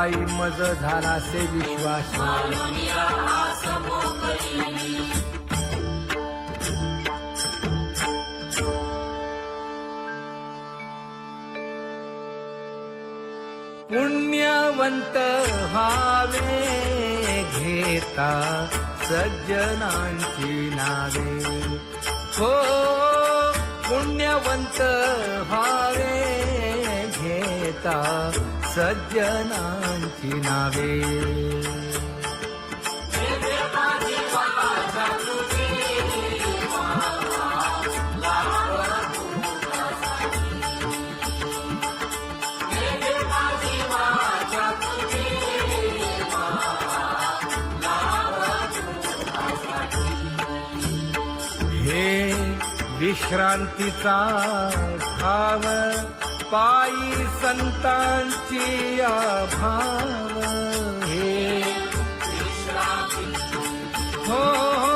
आई मज झालासे विश्वास पुण्यवंत व्हावे घेता सज्जनांची नावे। हो पुण्यवंत व्हावे घेता सज्जनांची नावे. हे विश्रांतीचा भाव पायी संतांची भाव हे हो. हो.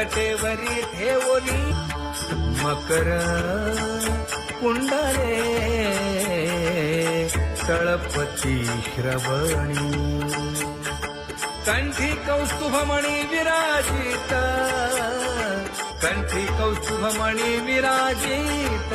करकटेवरी ठेवली. मकर कुंडले तळपती श्रवणी. कंठी कौस्तुभमणी विराजित. कंठी कौस्तुभमणी विराजित.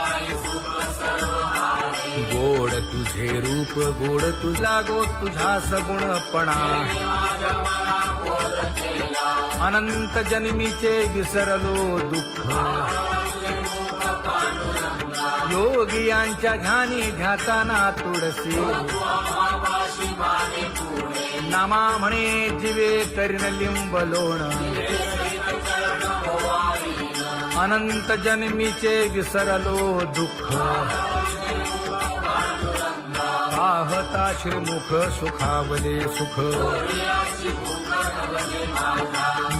गोड तुझे रूप गोड तुझा गो तुझा सगुणपणा अनंत जन्मीचे विसरलो दुःख. योगियांच्या ध्यानी ध्याताना तुळसी नामा म्हणे जिवे करीन लिंब लोण. अनंत जन्मीचे विसरलो दुःख. पाहता श्रीमुख सुखावले सुख.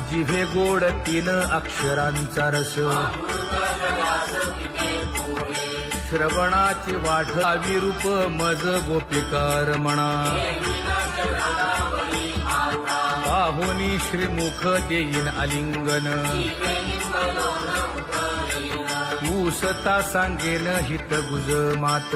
जिभे गोड तीन अक्षरांचा रस. श्रवणाची वाढ विरूप मज गोपिकार म्हणा पाहुनी श्रीमुख देईन आलिंगन ऊसता सांगेन हित गुज मात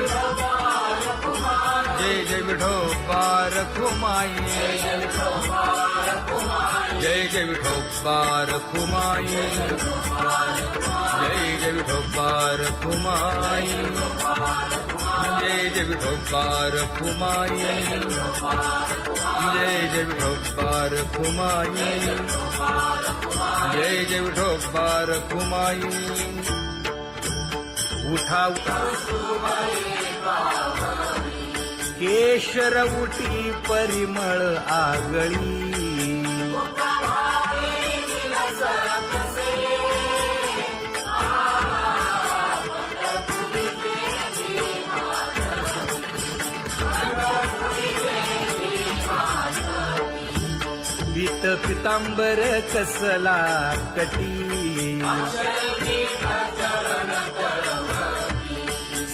जय जय विठोबा रखुमाई जय जय विठोबा रखुमाई जय जय विठोबा रखुमाई जय जय विठोबा रखुमाई जय जय विठोबा रखुमाई उठा उठा। केशर उठी परिमळ आगळी. पितांबर कसला कटी.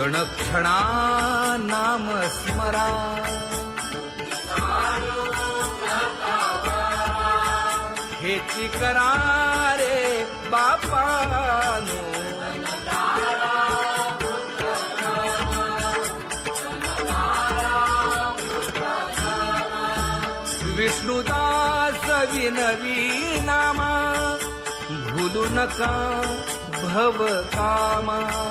क्षण क्षणा नाम स्मरा. हेची करा रे बापानो. विष्णुदास विनवी नामा भूलू नका भव कामा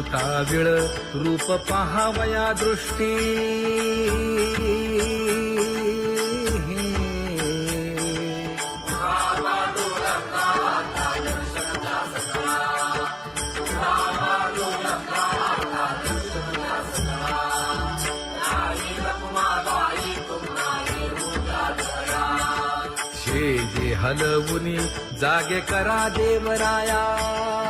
मन रूप पहावया दृष्टी. छे जे हलवुनी जागे करा देवराया.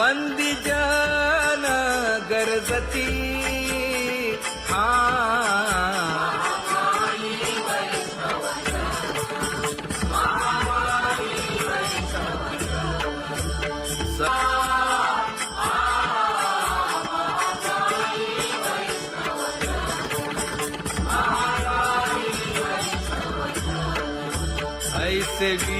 बंदी जन गरजती। हा। ऐसे भी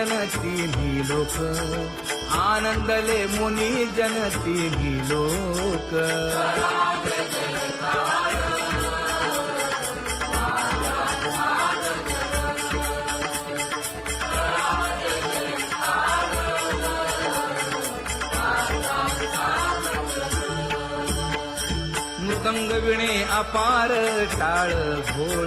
जनती ही लोक. आनंदले मुनी जनती ही लोक. मृदंग विणे अपार टाळ भोळ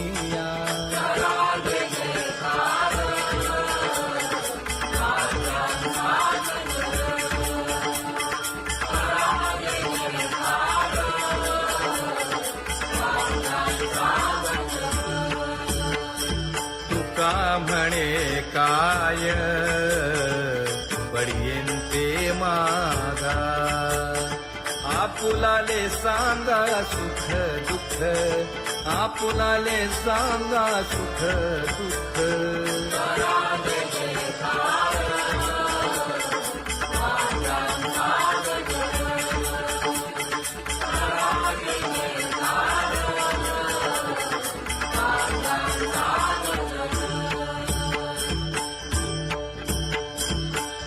आपुलाले सांगा सुख दुःख. आपुलाले सांगा सुख दुःख.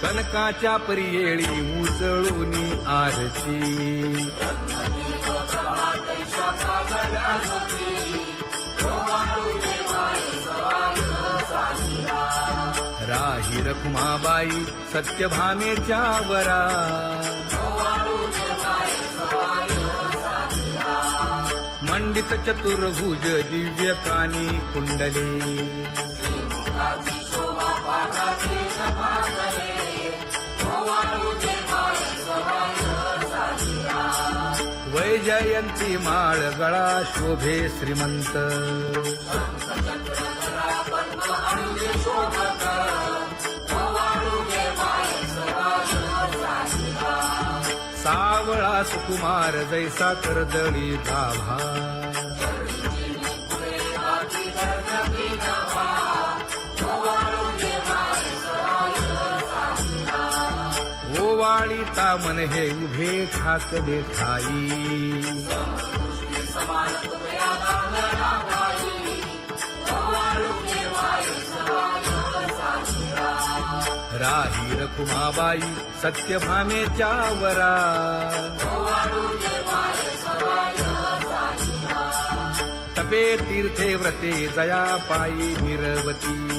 कनकाच्या परियेळी उजळून आरती. राही रखुमाबाई सत्यभामेच्या वरा. मंडित चतुर्भुज दिव्य कानी कुंडली. जयंती माळ गळा शोभे श्रीमंत. सावळा सुकुमार जैसा करदळी गाभा ओवाळी तामन हे उभे ठाकले देखाई राही रखुमाबाई सत्यभामेच्या वरा तपे तीर्थे व्रते जया पायी निरवती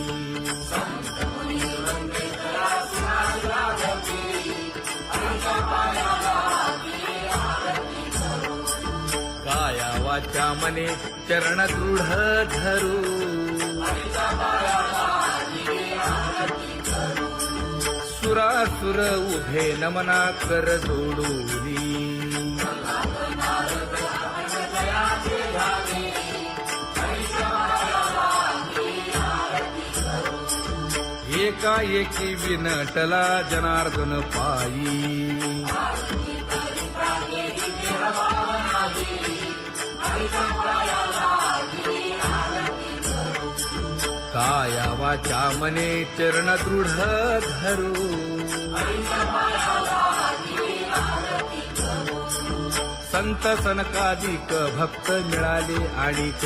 काया मने चरण दृढ धरू. सुरासुर उभे नमना कर जोडूनी एकाएकी विनटला जनार्दन पायी. काया वाचा मने चरण दृढ धरू. संत सनकादिक भक्त मिळाले आणिक.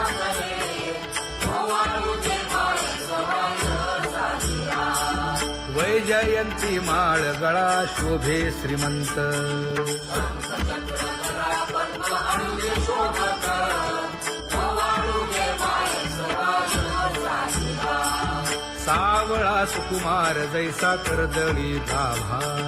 वैजयंती माळ गळा शोभे श्रीमंत. सावळा सुकुमार जैसा करदळी धाभा.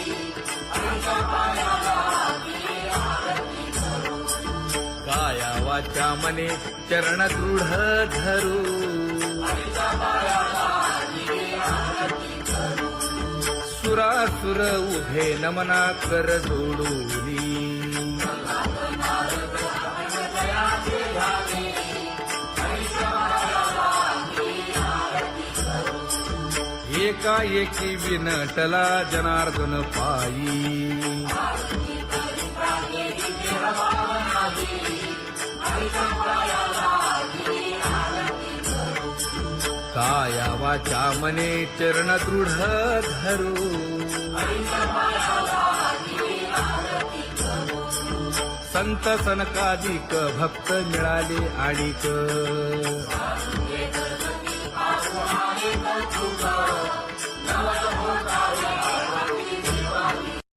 काया वाचा मने चरण दृढ धरू. सुरासुर उभे नमना कर जोडूनी. एकाएकी विनटला जनार्दन पायी. काया वाचा मने चरण दृढ धरू. संत सनकाधिक भक्त मिळाले आणिक. Nawa